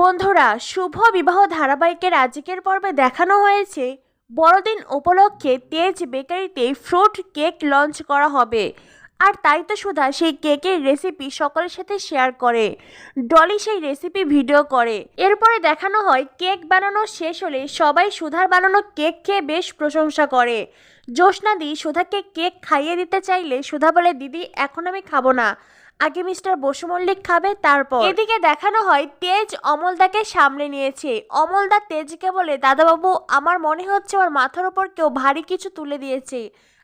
বন্ধুরা, শুভ বিবাহ ধারাবাহিকের আজকের পর্বে দেখানো হয়েছে। বড়দিন উপলক্ষে তেজ বেকারিতে ফ্রুট কেক লঞ্চ করা হবে। আর তাই তো সুধা, সেই কেকের রেসিপি সকলের সাথে শেয়ার করে। ডলি সেই রেসিপি ভিডিও করে। এরপরে দেখানো হয়, কেক বানানো শেষ হলে সবাই সুধার বানানো কেক খেয়ে বেশ প্রশংসা করে। জ্যোৎস্নাদি সুধাকে কেক খাইয়ে দিতে চাইলে সুধা বলে, দিদি, এখন আমি খাব না। আগে মিস্টার বসু মল্লিক খাবে, তারপর। এদিকে দেখানো হয়, তেজ অমলদাকে সামনে নিয়েছে। অমলদা তেজকে বলে, দাদাবাবু, আমার মনে হচ্ছে ওর মাথার উপর কেউ ভারী কিছু তুলে দিয়েছে।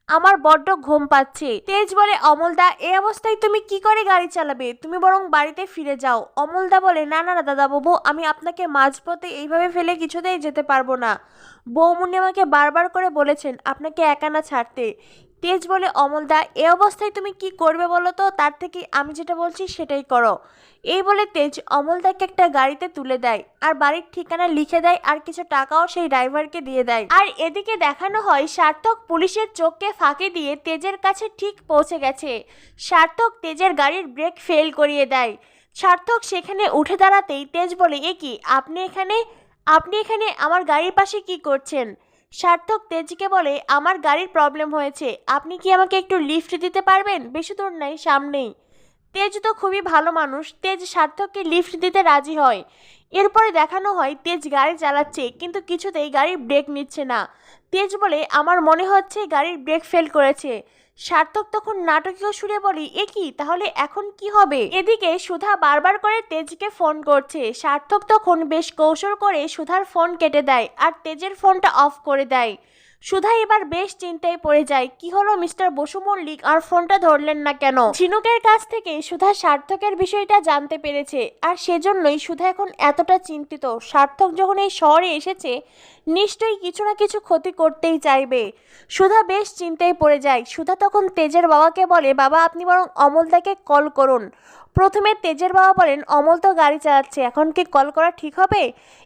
আমার বড্ড ঘুম পাচ্ছে। তেজ বলে, অমলদা এই অবস্থায় তুমি কি করে গাড়ি চালাবে? তুমি বরং বাড়িতে ফিরে যাও। অমলদা বলে, না না না, দাদাবাবু, আমি আপনাকে মাঝপথে এইভাবে ফেলে কিছুতেই যেতে পারব না। বৌমুনি আমাকে বারবার করে বলেছেন, আপনাকে একা না ছাড়তে। তেজ বলে অমলদা এ অবস্থায় তুমি কি করবে বলো তো? তার থেকে আমি যেটা বলছি সেটাই করো। এই বলে তেজ অমলদাকে একটা গাড়িতে তুলে দেয়। আর বাড়ির ঠিকানা লিখে দেয় আর কিছু টাকাও সেই ড্রাইভারকে দিয়ে দেয়। আর এদিকে দেখানো হয়, সার্থক পুলিশের চোখকে ফাঁকি দিয়ে তেজের কাছে ঠিক পৌঁছে গেছে। সার্থক তেজের গাড়ির ব্রেক ফেল করিয়ে দেয়। সার্থক সেখানে উঠে দাঁড়াতেই তেজ বলে, এ কি, আপনি এখানে আপনি এখানে আমার গাড়ির পাশে কি করছেন? সার্থক তেজিকে বলে, আমার গাড়ির প্রবলেম হয়েছে। আপনি কি আমাকে একটু লিফট দিতে পারবেন? বেশি দূর নাই, সামনেই। তেজ তো খুবই ভালো মানুষ। তেজ সার্থককে লিফট দিতে রাজি হয়। এরপরে দেখানো হয়, তেজ গাড়ি চালাচ্ছে, কিন্তু কিছুতেই গাড়ির ব্রেক নিচ্ছে না। তেজ বলে, আমার মনে হচ্ছে গাড়ির ব্রেক ফেল করেছে। সার্থক তখন নাটকীয় সুরে বলি, এ কি? তাহলে এখন কি হবে? এদিকে সুধা বারবার করে তেজকে ফোন করছে। সার্থক তখন বেশ কৌশল করে সুধার ফোন কেটে দেয় আর তেজের ফোনটা অফ করে দেয়। সুধা এবার বেশ চিন্তায় পড়ে যায়। কি হলো মিস্টার বসু মল্লিক আর ফোনটা ধরলেন না কেন? ঝিনুকের কাছ থেকে সুধা সার্থকের বিষয়টা জানতে পেরেছে আর সেজন্যই সুধা এখন এতটা চিন্তিত। সার্থক যখন এই শহরে এসেছে, নিশ্চয়ই কিছু না কিছু ক্ষতি করতেই চাইবে। সুধা বেশ চিন্তায় পড়ে যায়। সুধা তখন তেজের বাবাকে বলে, বাবা, আপনি বরং অমলদাকে কল করুন। প্রথমে তেজের বাবা বলেন, অমল তো গাড়ি চালাচ্ছে, এখন কি কল করা ঠিক হবে?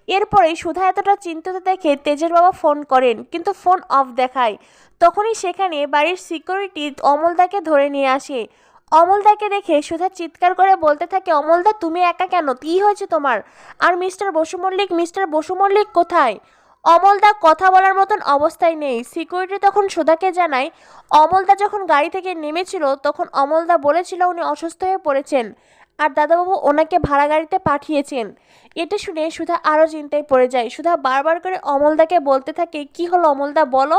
এরপরে সুধা এতটা চিন্তিত দেখে তেজের বাবা ফোন করেন, কিন্তু ফোন অফ দেখায়। তখনই সেখানে বাড়ির সিকিউরিটি অমলদাকে ধরে নিয়ে আসে। অমলদাকে দেখে সুধা চিৎকার করে বলতে থাকে অমলদা তুমি একা কেন? কী হয়েছে তোমার? আর মিস্টার বসু মল্লিক, মিস্টার বসু মল্লিক কোথায়? অমলদা কথা বলার মতন অবস্থায় নেই। সিকিউরিটি তখন সুধাকে জানায় অমলদা যখন গাড়ি থেকে নেমেছিল, তখন অমলদা বলেছিল উনি অসুস্থ হয়ে পড়েছেন আর দাদাবাবু ওনাকে ভাড়া গাড়িতে পাঠিয়েছেন। এটা শুনে সুধা আরও চিন্তায় পড়ে যায়। সুধা বারবার করে অমলদাকে বলতে থাকে, কি হলো অমলদা বলো।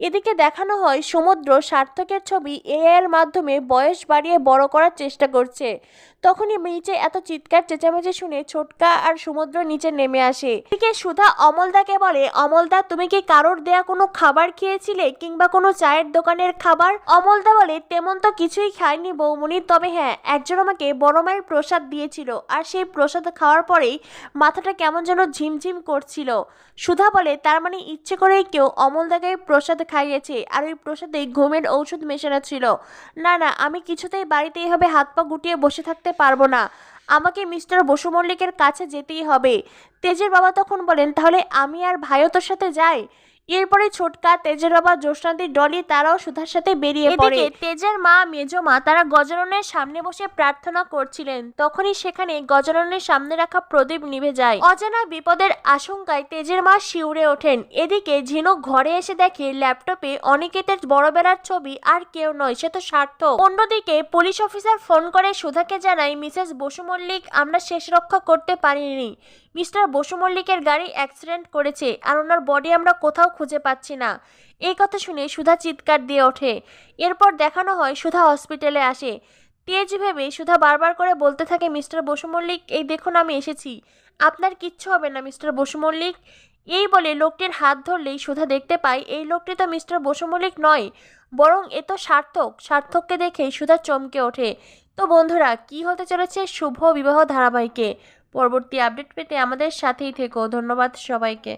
এদিকে দেখানো হয়, সমুদ্র সার্থকের ছবি এআই এর মাধ্যমে বয়স বাড়িয়ে বড় করার চেষ্টা করছে। তখনই নিচে এত চিৎকার, চেঁচামেচি শুনে ছোটকা আর সমুদ্র নিচে নেমে আসে। এদিকে সুধা অমলদাকে বলে, অমলদা, তুমি কি কারোর দেয়া কোনো খাবার খেয়েছিলে কিংবা কোনো চায়ের দোকানের খাবার? অমলদা বলে, তেমন তো কিছুই খায়নি বৌমনি তবে হ্যাঁ একজন আমাকে বড় মায়ের প্রসাদ দিয়েছিল আর সেই প্রসাদ খাওয়ার পরেই মাথাটা কেমন যেন ঝিমঝিম করছিল। সুধা বলে, তার মানে ইচ্ছে করেই কেউ অমলদাকে প্রসাদ খাইয়েছে। আর ওই প্রসাদে ঘুমের ঔষধ মেশানো ছিল। না না, আমি কিছুতেই বাড়িতে এভাবে হাত পা গুটিয়ে বসে থাকতে পারব না। আমাকে মিস্টার বসু মল্লিকের কাছে যেতেই হবে। তেজের বাবা তখন বলেন, তাহলে আমি আর ভাইও তোর সাথে যাই? এরপরে ছোটকা তেজের বাবা জ্যোৎস্নাদি ডলি তারাও সুধার সাথে বেরিয়ে পড়ে। তেজের মা মেজো মা তারা গজাননের সামনে বসে প্রার্থনা করছিলেন। তখনই সেখানে গজাননের সামনে রাখা প্রদীপ নিভে যায়। অজানা বিপদের আশঙ্কায় তেজের মা শিউরে ওঠেন। এদিকে ঝিনুক ঘরে এসে দেখে ল্যাপটপে অনিকেতের বড় বেলার ছবি আর কেউ নয় সে তো স্বার্থ অন্যদিকে পুলিশ অফিসার ফোন করে সুধাকে জানায় মিসেস বসু মল্লিক আমরা শেষ রক্ষা করতে পারিনি। মিস্টার বসু মল্লিকের গাড়ি অ্যাক্সিডেন্ট করেছে আর ওনার বডি আমরা কোথাও খুঁজে পাচ্ছি না। এই কথা শুনে সুধা চিৎকার দিয়ে ওঠে। এরপর দেখানো হয় সুধা হসপিটালে আসে। তেজ ভেবে সুধা বারবার করে বলতে থাকে, মিস্টার বসু মল্লিক, এই দেখুন আমি এসেছি। আপনার কিচ্ছু হবে না, মিস্টার বসু মল্লিক। এই বলে লোকটির হাত ধরলেই সুধা দেখতে পায়, এই লোকটি তো মিস্টার বসু মল্লিক নয়, বরং এ তো সার্থক। সার্থককে দেখেই সুধা চমকে ওঠে। তো বন্ধুরা, কি হতে চলেছে শুভ বিবাহ ধারাবাহিকে? পরবর্তী আপডেট পেতে আমাদের সাথেই থেকো। ধন্যবাদ সবাইকে।